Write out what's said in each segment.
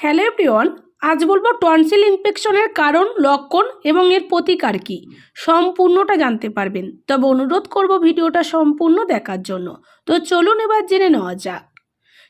Hello everyone, আজ বলব tonsil ইনফেকশনের কারণ, লক্ষণ এবং এর প্রতিকার কী? সম্পূর্ণটা জানতে পারবেন। তবে অনুরোধ করব ভিডিওটা সম্পূর্ণ দেখার জন্য। তো চলুন এবার জেনে নেওয়া যাক।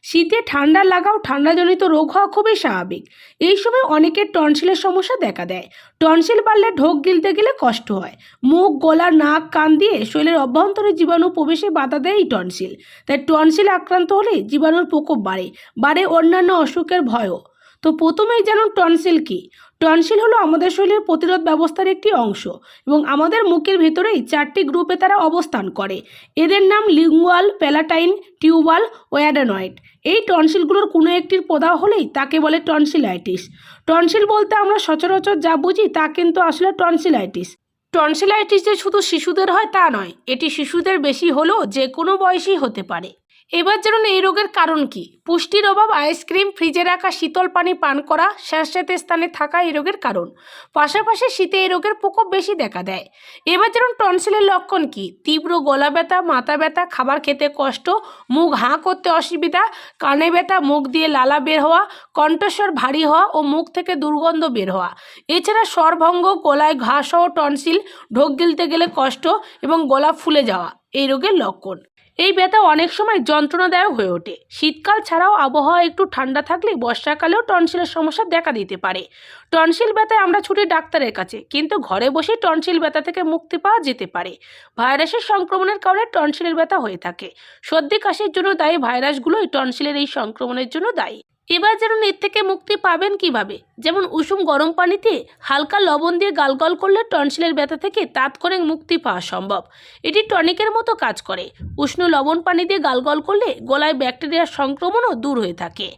শীতে ঠান্ডা লাগাও, ঠান্ডাজনিত রোগ হওয়া খুবই স্বাভাবিক। এই সময় অনেকের টনসিলের সমস্যা দেখা দেয়। টনসিল বাড়লে ঢোক গিলতে গেলে কষ্ট হয়। মুখ, গলা, নাক, কান দিয়ে শরীরের অভ্যন্তরে জীবাণু প্রবেশে বাধা দেয় এই টনসিল। তাই টনসিল আক্রান্ত হলে জীবাণুর প্রকোপ বাড়ে বাড়ে অন্যান্য অসুখের ভয়ও। তো প্রথমেই জানুন টনসিল কি। টনসিল হলো আমাদের শরীরের প্রতিরোধ ব্যবস্থার একটি অংশ এবং আমাদের মুখের ভেতরেই চারটি গ্রুপে তারা অবস্থান করে। এদের নাম লিঙ্গুয়াল, প্যালাটাইন, টিউবাল ও অ্যাডেনয়েড। এই টনসিলগুলোর কোনো একটির প্রদাহ হলেই তাকে বলে টনসিলাইটিস। টনসিল বলতে আমরা সচরাচর যা বুঝি তা কিন্তু আসলে টনসিলাইটিস। টনসিলাইটিস যে শুধু শিশুদের হয় তা নয়, এটি শিশুদের বেশি হলেও যে কোনো বয়সী হতে পারে। এবার জানুন এই রোগের কারণ কি? পুষ্টির অভাব আইসক্রিম ফ্রিজে রাখা শীতল পানি পান করা স্যাঁতস্যাঁতে স্থানে থাকা এই রোগের কারণ। পাশাপাশি শীতে এই রোগের প্রকোপ বেশি দেখা দেয়। এবার যেমন টনসিলের লক্ষণ কি? তীব্র গলা ব্যথা, মাথা ব্যথা, খাবার খেতে কষ্ট, মুখ হাঁ করতে অসুবিধা, কানে ব্যথা, মুখ দিয়ে লালা বের হওয়া, কণ্ঠস্বর ভারী হওয়া ও মুখ থেকে দুর্গন্ধ বের হওয়া। এছাড়া স্বরভঙ্গ, গলায় ঘা সহ টনসিল, ঢোক গিলতে গেলে কষ্ট এবং গলা ফুলে যাওয়া এই রোগের লক্ষণ। এই ব্যথা অনেক সময় যন্ত্রণাদায়ক হয়ে ওঠে। শীতকাল ছাড়াও আবহাওয়া একটু ঠান্ডা থাকলে বর্ষাকালেও টনসিলের সমস্যা দেখা দিতে পারে। টনসিল ব্যথায় আমরা ছুটি ডাক্তারের কাছে, কিন্তু ঘরে বসে টনসিল ব্যথা থেকে মুক্তি পাওয়া যেতে পারে। ভাইরাসের সংক্রমণের কারণে টনসিলের ব্যথা হয়ে থাকে। সর্দি কাশির জন্য দায়ী ভাইরাসগুলোই টনসিলের এই সংক্রমণের জন্য দায়ী। এবার যেন এর থেকে মুক্তি পাবেন কীভাবে? যেমন উষুম গরম পানিতে হালকা লবণ দিয়ে গালগল করলে টনসিলের ব্যথা থেকে তাৎক্ষণিক মুক্তি পাওয়া সম্ভব। এটি টনিকের মতো কাজ করে। উষ্ণ লবণ পানি দিয়ে গালগল করলে গলায় ব্যাকটেরিয়ার সংক্রমণও দূর হয়ে থাকে।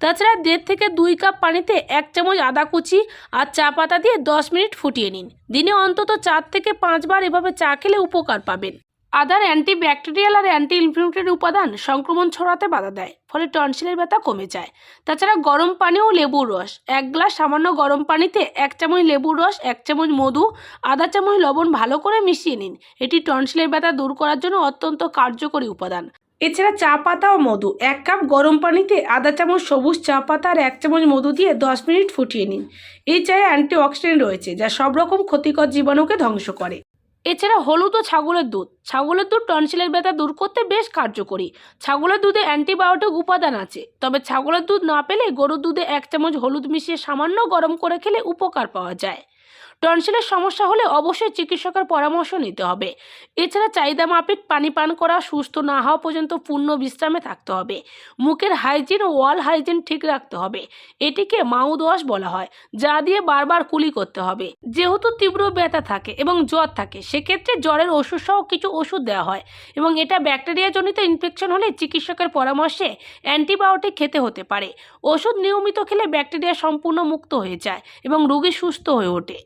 তাছাড়া দেড় থেকে দুই কাপ পানিতে এক চামচ আদা কুচি আর চা পাতা দিয়ে দশ মিনিট ফুটিয়ে নিন। দিনে অন্তত চার থেকে পাঁচবার এভাবে চা খেলে উপকার পাবেন। আদার অ্যান্টি ব্যাকটেরিয়াল আর অ্যান্টি ইনফ্লেমেটরি উপাদান সংক্রমণ ছড়াতে বাধা দেয়, ফলে টনসিলের ব্যথা কমে যায়। তাছাড়া গরম পানি ও লেবুর রস। এক গ্লাস সামান্য গরম পানিতে এক চামচ লেবুর রস, এক চামচ মধু, আধা চামচ লবণ ভালো করে মিশিয়ে নিন। এটি টনসিলের ব্যথা দূর করার জন্য অত্যন্ত কার্যকরী উপাদান। এছাড়া চা পাতা ও মধু। এক কাপ গরম পানিতে আধা চামচ সবুজ চা পাতা আর এক চামচ মধু দিয়ে দশ মিনিট ফুটিয়ে নিন। এই চায়ে অ্যান্টিঅক্সিডেন্ট রয়েছে, যা সব রকম ক্ষতিকর জীবাণুকে ধ্বংস করে। এছাড়া হলুদ ও ছাগলের দুধ। ছাগলের দুধ টনসিলের ব্যথা দূর করতে বেশ কার্যকরী। ছাগলের দুধে অ্যান্টিবায়োটিক উপাদান আছে, তবে ছাগলের দুধ না পেলে গরুর দুধে এক চামচ হলুদ মিশিয়ে সামান্য গরম করে খেলে উপকার পাওয়া যায়। টনসিলের সমস্যা হলে অবশ্যই চিকিৎসকের পরামর্শ নিতে হবে। এছাড়া চাহিদা মাফিক, পানি পান করা, সুস্থ না হওয়া পর্যন্ত পূর্ণ বিশ্রামে থাকতে হবে। মুখের হাইজিন ও ওয়াল হাইজিন ঠিক রাখতে হবে। এটিকে মাউথ ওয়াশ বলা হয়, যা দিয়ে বারবার কুলি করতে হবে। যেহেতু তীব্র ব্যথা থাকে এবং জ্বর থাকে, সেক্ষেত্রে জ্বরের ওষুধ সহ কিছু ওষুধ দেওয়া হয় এবং এটা ব্যাকটেরিয়াজনিত ইনফেকশন হলে চিকিৎসকের পরামর্শে অ্যান্টিবায়োটিক খেতে হতে পারে। ওষুধ নিয়মিত খেলে ব্যাকটেরিয়া সম্পূর্ণ মুক্ত হয়ে যায় এবং রোগী সুস্থ হয়ে ওঠে।